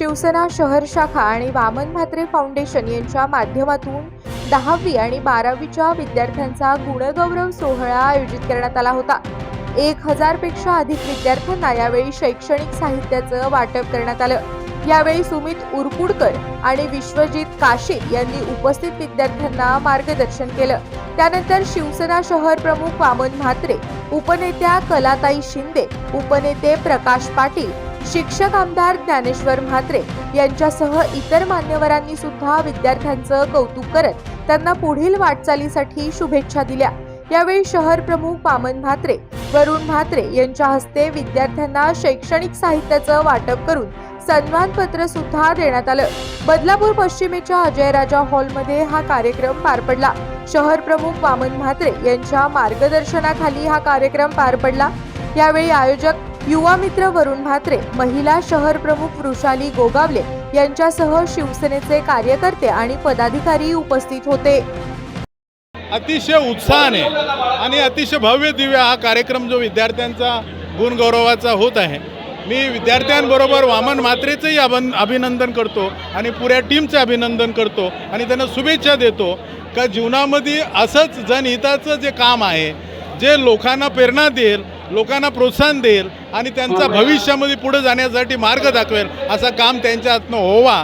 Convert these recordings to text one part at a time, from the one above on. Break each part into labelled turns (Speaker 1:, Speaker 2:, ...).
Speaker 1: शिवसेना शहर शाखा आणि वामन म्हात्रे फाउंडेशन यांच्या माध्यमातून दहावी आणि बारावीच्या विद्यार्थ्यांचा गुणगौरव सोहळा आयोजित करण्यात आला होता. एक हजारपेक्षा अधिक विद्यार्थ्यांना यावेळी शैक्षणिक साहित्याचं वाटप करण्यात आलं. यावेळी सुमित उरकुडकर आणि विश्वजित काशीद यांनी उपस्थित विद्यार्थ्यांना मार्गदर्शन केलं. त्यानंतर शिवसेना शहर प्रमुख वामन म्हात्रे उपनेत्या कलाताई शिंदे उपनेते प्रकाश पाटील शिक्षक आमदार ज्ञानेश्वर म्हात्रे यांच्यासह इतर मान्यवरांनी सुद्धा विद्यार्थ्यांचं कौतुक करत त्यांना पुढील वाटचालीसाठी शुभेच्छा दिल्या. यावेळी शहर प्रमुख वामन म्हात्रे वरुण म्हात्रे यांच्या हस्ते विद्यार्थ्यांना शैक्षणिक साहित्याचं वाटप करून सन्मानपत्र सुद्धा देण्यात आलं. बदलापूर पश्चिमेच्या अजयराजा हॉलमध्ये हा कार्यक्रम पार पडला. शहर प्रमुख वामन म्हात्रे यांच्या मार्गदर्शनाखाली हा कार्यक्रम पार पडला. यावेळी आयोजक युवा मित्र वरुण म्हात्रे महिला शहर प्रमुख वृषाली गोगावले यांच्यासह शिवसेनेचे कार्यकर्ते आणि पदाधिकारी उपस्थित होते.
Speaker 2: अतिशय उत्साहाने आणि अतिशय भव्य दिव्य हा कार्यक्रम जो विद्यार्थ्यांचा गुणगौरवाचा होत आहे. मी विद्यार्थ्यांबरोबर वामन मात्रेचंही अभन अभिनंदन करतो आणि पुऱ्या टीमचं अभिनंदन करतो आणि त्यांना शुभेच्छा देतो का जीवनामध्ये असंच जनहिताचं जे काम आहे जे लोकांना प्रेरणा देईल लोकांना प्रोत्साहन देईल आणि त्यांचा भविष्यामध्ये पुढे जाण्यासाठी मार्ग दाखवेल असं काम त्यांच्या हातनं व्हावा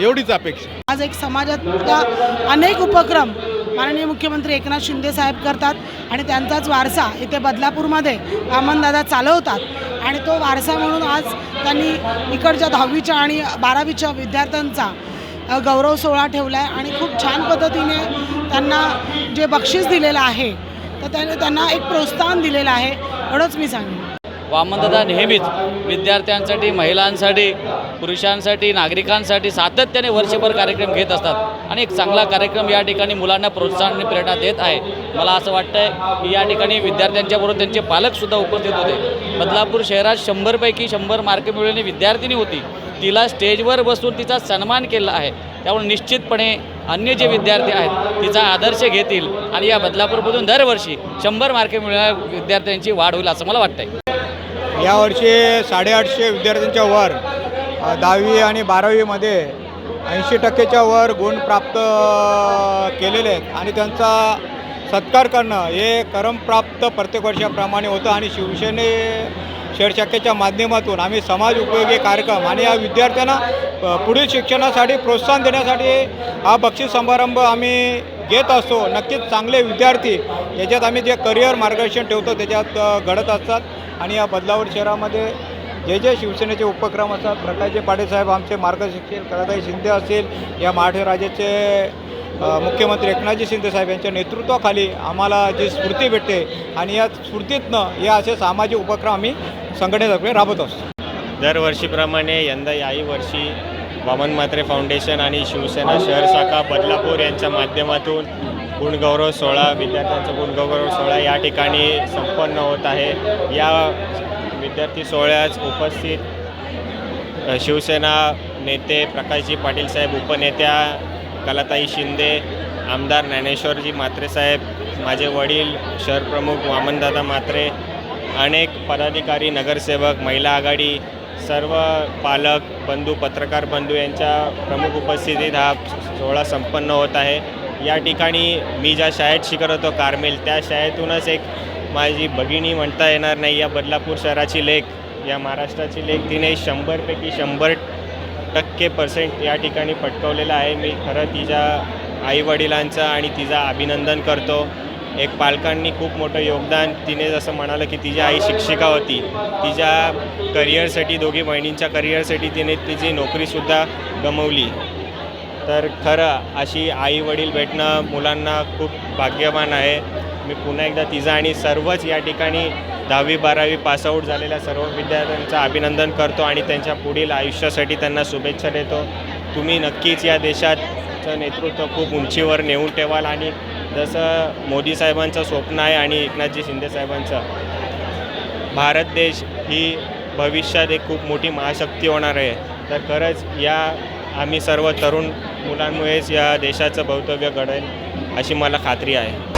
Speaker 2: एवढीच अपेक्षा.
Speaker 3: आज एक समाजातला अनेक उपक्रम माननीय मुख्यमंत्री एकनाथ शिंदे साहेब करतात आणि त्यांचाच वारसा इथे बदलापूरमध्ये वामनदादा चालवतात. आणि तो वारसा म्हणून आज त्यांनी इकडच्या दहावीच्या आणि बारावीच्या विद्यार्थ्यांचा गौरव सोहळा ठेवला आहे आणि खूप छान पद्धतीने त्यांना जे बक्षीस दिलेलं आहे तर त्याने त्यांना एक प्रोत्साहन दिलेलं आहे. एवढंच मी सांगेन.
Speaker 4: वामनदादा नेहमीच विद्यार्थ्यांसाठी महिलांसाठी पुरुषांसाठी नागरिकांसाठी सातत्याने वर्षभर कार्यक्रम घेत असतात. आणि एक चांगला कार्यक्रम या ठिकाणी मुलांना प्रोत्साहन आणि प्रेरणा देत आहे. मला असं वाटतंय की या ठिकाणी विद्यार्थ्यांच्याबरोबर त्यांचे पालकसुद्धा उपस्थित होते. बदलापूर शहरात शंभरपैकी शंभर मार्क मिळवलेली विद्यार्थिनी होती. तिला स्टेजवर बसून तिचा सन्मान केला आहे. त्यामुळे निश्चितपणे अन्य जे विद्यार्थी आहेत तिचा आदर्श घेतील आणि या बदलापूरमधून दरवर्षी शंभर मार्के मिळणाऱ्या विद्यार्थ्यांची वाढ होईल असं मला वाटतंय.
Speaker 5: यावर्षी साडेआठशे विद्यार्थ्यांच्या वर दहावी आणि बारावीमध्ये ऐंशी टक्केच्या वर गुण प्राप्त केलेले आहेत आणि त्यांचा सत्कार करणं हे करमप्राप्त प्रत्येक वर्षाप्रमाणे होतं आणि शिवसेने शेडशाखेच्या माध्यमातून आम्ही समाज उपयोगी कार्यक्रम आणि या विद्यार्थ्यांना पुढील शिक्षणासाठी प्रोत्साहन देण्यासाठी हा बक्षीस समारंभ आम्ही घेत असतो. नक्कीच चांगले विद्यार्थी याच्यात आम्ही जे करिअर मार्गदर्शन ठेवतो त्याच्यात घडत असतात. आणि या बदलावर शहरामध्ये जे जे शिवसेनेचे उपक्रम असतात प्रकाशजी पाडेसाहेब आमचे मार्गदर्शक कलाताई शिंदे असतील या मराठी राज्याचे मुख्यमंत्री एकनाथजी शिंदे साहेब यांच्या नेतृत्वाखाली आम्हाला जी स्फूर्ती भेटते आणि या स्फूर्तीतनं हे असे सामाजिक उपक्रम आम्ही संघटनेतर्फे म्हणजे राबवत असतो.
Speaker 6: दरवर्षीप्रमाणे यंदा याही वर्षी वामन म्हात्रे फाउंडेशन आणि शिवसेना शहर शाखा बदलापूर यांच्या माध्यमातून गुणगौरव सोहळा विद्यार्थ्यांचा गुणगौरव सोहळा या ठिकाणी संपन्न होत आहे. या विद्यार्थी सोहळ्यास उपस्थित शिवसेना नेते प्रकाशजी पाटील साहेब उपनेत्या कलाताई शिंदे आमदार ज्ञानेश्वरजी म्हात्रेसाहेब माझे वडील शहरप्रमुख वामनदादा म्हात्रे अनेक पदाधिकारी नगरसेवक महिला आघाडी सर्व पालक बंधू पत्रकार बंधू यांच्या प्रमुख उपस्थितीत हा सोहळा संपन्न होत आहे. या ठिकाणी मी ज्या शाळेत शिकत होतो कार्मेल त्या शाळेतूनच एक माझी भगिनी म्हणता येणार नाही. या बदलापूर शहराची लेख या महाराष्ट्राची लेख तिने शंभरपैकी शंभर टक्के पर्सेंट या ठिकाणी पटकवलेला आहे. मी खरं तिच्या आईवडिलांचं आणि तिचा अभिनंदन करतो. एक पालकांनी खूप मोठं योगदान तिने जसं म्हणालं की तिची आई शिक्षिका होती. तिच्या करिअरसाठी दोघी बहिणींच्या करिअरसाठी तिने तिची नोकरीसुद्धा गमवली. तर खरं अशी आई वडील भेटणं मुलांना खूप भाग्यवान आहे. मी पुन्हा एकदा तिचं आणि सर्वच या ठिकाणी दहावी बारावी पासआउट झालेल्या सर्व विद्यार्थ्यांचं अभिनंदन करतो आणि त्यांच्या पुढील आयुष्यासाठी त्यांना शुभेच्छा देतो. तुम्ही नक्कीच या देशाचं नेतृत्व खूप उंचीवर नेऊन ठेवाल आणि जसं मोदी साहेबांचं स्वप्न आहे आणि एकनाथजी शिंदे साहेबांचं भारत देश ही भविष्यात एक खूप मोठी महाशक्ती होणार आहे. तर खरंच या आम्ही सर्व तरुण मुलांमुळेच या देशाचं भवितव्य घडेल अशी मला खात्री आहे.